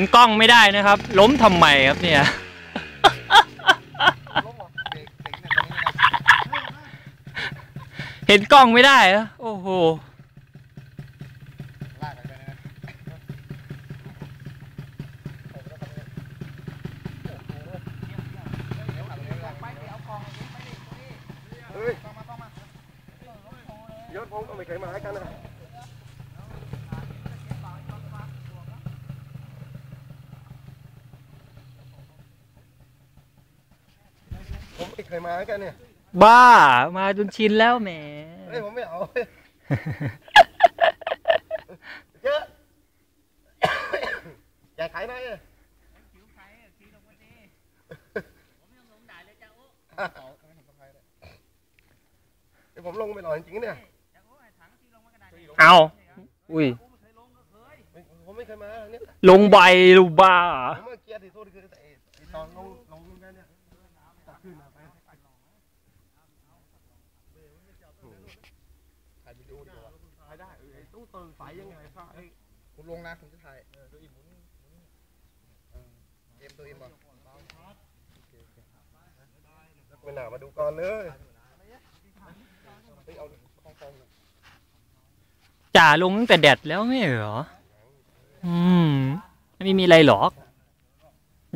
นกล้องไม่ได้นะครับ ล้มทำไมครับเนี่ยเห็นกล้องไม่ได้เหรอโอ้โหลากกันไปนะเฮ้ยยศผมก็ไม่เคยมาให้กันนะผมไม่ เคยมาให้กันเนี่ย บ้า มาจนชินแล้วแหมเฮ้ยผมไม่เอาเฮ้ยเยอะอยากขายไหมอะเดี๋ยวผมลงไปหน่อยจริงๆเนี่ย เอาอุ้ยไม่ผมไม่เคยมาเนี่ย ลงใบลูกบ้าผมว่าเกียร์ที่สุดคือไอ้ไอ้ตอนลงลงกันเนี่ยตัดขึ้นมาไปถ่ายวิดีโอดีกว่าถ่ายได้เออไอ้ตู้เติมไฟยังไงฟ้าไอ้คุณลงนะผมจะถ่ายเออตัวอีหมุนเออเอ็มตัวเอ็มบ่ไม่น่ามาดูก่อนเลยเฮ้ยเอาของฟองจ่าลงตั้งแต่แดดแล้วไม่เหรอ อืม ไม่มีอะไรหรอก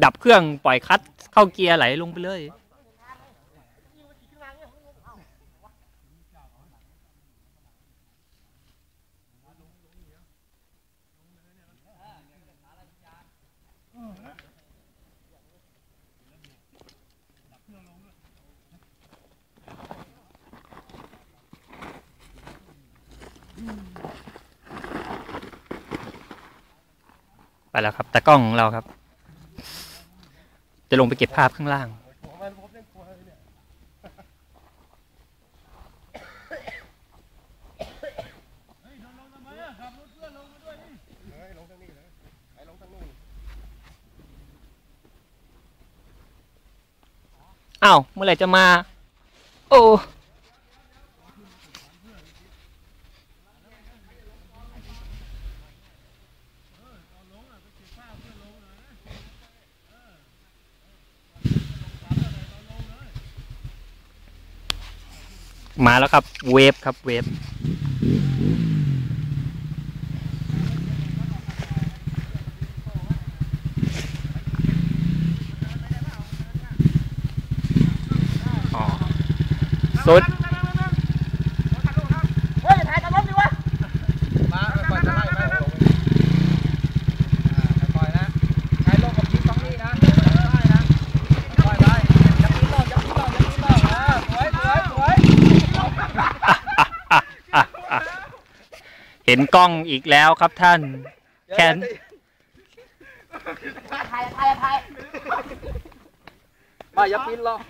ดับเครื่องปล่อยคลัตช์เข้าเกียร์ไหลลงไปเลย ไปแล้วครับ แตากล้องของเราครับ จะลงไปเก็บภาพข้างล่างเอ้างนู้นอ้าว เมื่อไหร่จะมา โอ้ มาแล้วครับเวฟครับเวฟอ๋อสุด เฮ้ยถ่ายตลกดิวะ มาปล่อยจะไล่ไปลงอ่าปล่อยนะใช้ลงกับพีสองนี่นะได้นะปล่อยไปจับพีลงจับพีลงจับพีลงอ่าสวยสวยสวย เห็นกล้องอีกแล้วครับท่าน แคนถ่ายถ่ายถ่ายมาอย่าปีนหรอก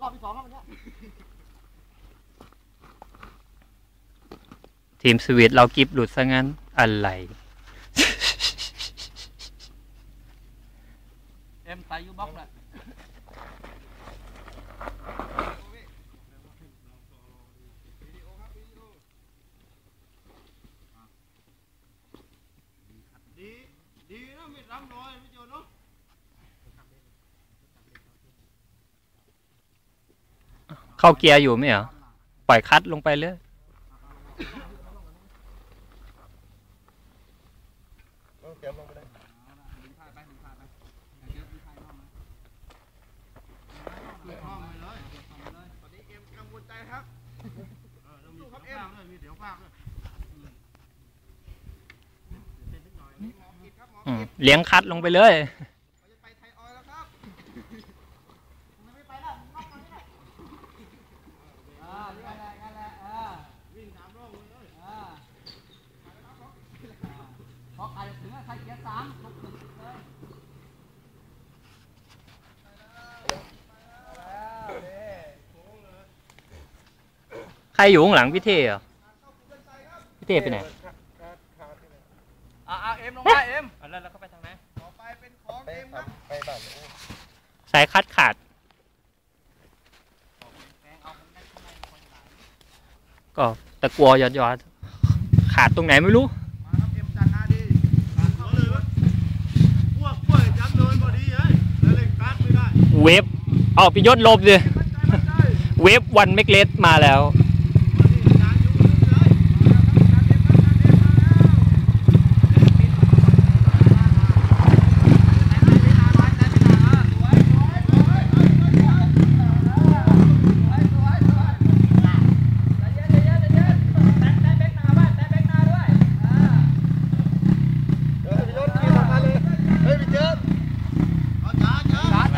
รอบที่สองแล้ววันเนี้ยทีมสวีทเรากิฟหลุดซะงั้นอะไร เอ็มใส่ยูบ็อกแหละเข้าเกียร์อยู่ไหมเหรอปล่อยคลัตช์ลงไปเลย เตรียมลงไปเลย อืมเลี้ยงคัดลงไปเลย อ่านี่แหละนั่นแหละอ่าวิ่งตามร่องเลยอ่าพอใครถึงใครเกียร์สามลงถึงเลย ใครอยู่ข้างหลังพี่เท่เหรอพี่เท่ไปไหนอ่าเอ็มลงมาเอ็มแล้วเราก็ไปทางไหนต่อไปเป็นของเอ็มครับไปบ้านโอ้สายคัดขาดแพงเอาคนได้ข้างในคนก็ตะกัวหยอดหยอดๆขาดตรงไหนไม่รู้มาครับเอ็มจัดหน้าดีหัวเลยวะพวกพวกจำเนินพอดีเฮ้ยแล้วเล่นการ์ดไม่ได้เวฟเอาไปยศลบเลยมั่นใจมั่นใจเวฟวันเมกเลสมาแล้ว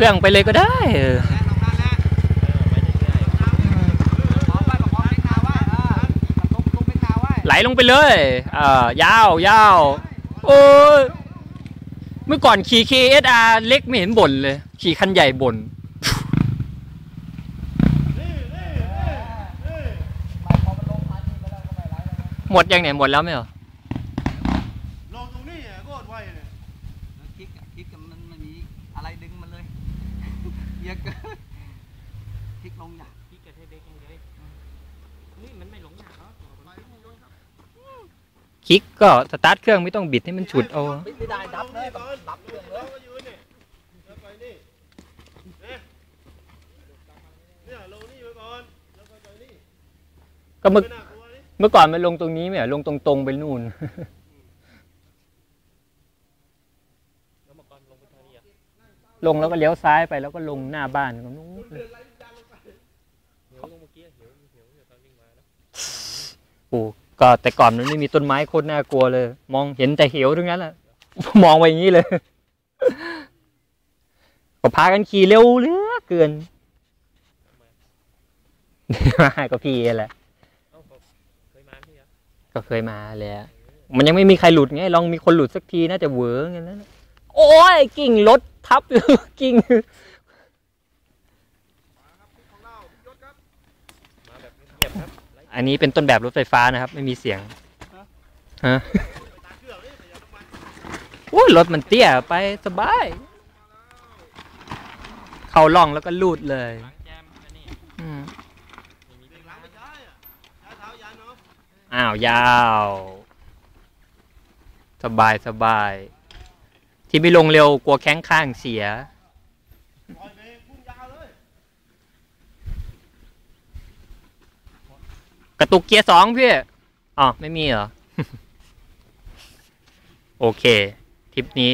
เครื่องไปเลยก็ได้เออแตะตรงนั้นแหละเออไปเรื่อยๆขอไว้บอกขอเบรกหนาวไว้อ่าลงลงเบรกหนาวไว้ไหลลงไปเลยอ่ายาวยาวโอ้ยเมื่อก่อนขี่ KSR เล็กไม่เห็นบ่นเลย ขี่คันใหญ่บ่นนี่นี่นี่นี่หมดยังเนี่ยหมดแล้วไหมเหรอ ลงตรงนี้อะโคตรไวเลย คลิกอะคลิกอะมันไม่มีอะไรดึงมันเลย เยอะเกินคลิกลงอย่างพี่กระเทยเบรกยังเลยนี่มันไม่หลงหนาเนาะคลิกก็สตาร์ทเครื่องไม่ต้องบิดให้มันฉุดเอาไม่ได้ดับเลยก่อนดับเครื่องเลยเราก็ยืนเนี่ยแล้วไปนี่เนี่ยเนี่ยลงนี่ไว้ก่อนแล้วก็ไปนี่ก็เมื่อไม่น่ากลัวนี่เมื่อก่อนมันลงตรงนี้ไหมเหรอลงตรงๆไปนู่น แล้วมาก่อนลงไปทางนี้อะ ลงแล้วก็เลี้ยวซ้ายไปแล้วก็ลงหน้าบ้านตรงนู้นเลยเหวลงเมื่อกี้เหวเหวเนี่ยตอนวิ่งมาแล้วโอ้ก็แต่ก่อนมันไม่มีต้นไม้โคตรน่ากลัวเลย มองเห็นแต่เหวทั้งนั้นแหละมองไปอย่างนี้เลยก็พากันขี่เร็วเหลือเกินมาก็พี่แหละเอ้าผมเคยมาที่อะก็เคยมาแหละมันยังไม่มีใครหลุดไงลองมีคนหลุดสักทีน่าจะเวิร์กอย่างนั้นโอ้ยกิ่งรถ ทับอยู่กิ่งอันนี้เป็นต้นแบบรถไฟฟ้านะครับ ไม่มีเสียงฮะโอ้ยรถมันเตี้ยไปสบาย เข้าล่องแล้วก็ลูดเลยอ้าวยาว สบายสบาย ที่ไม่ลงเร็วกลัวแข้งข้างเสียปล่อยเบรกพุ่งยาวเลยกระตุกเกียร์สองพี่อ๋อไม่มีเหรอ โอเค ทริปนี้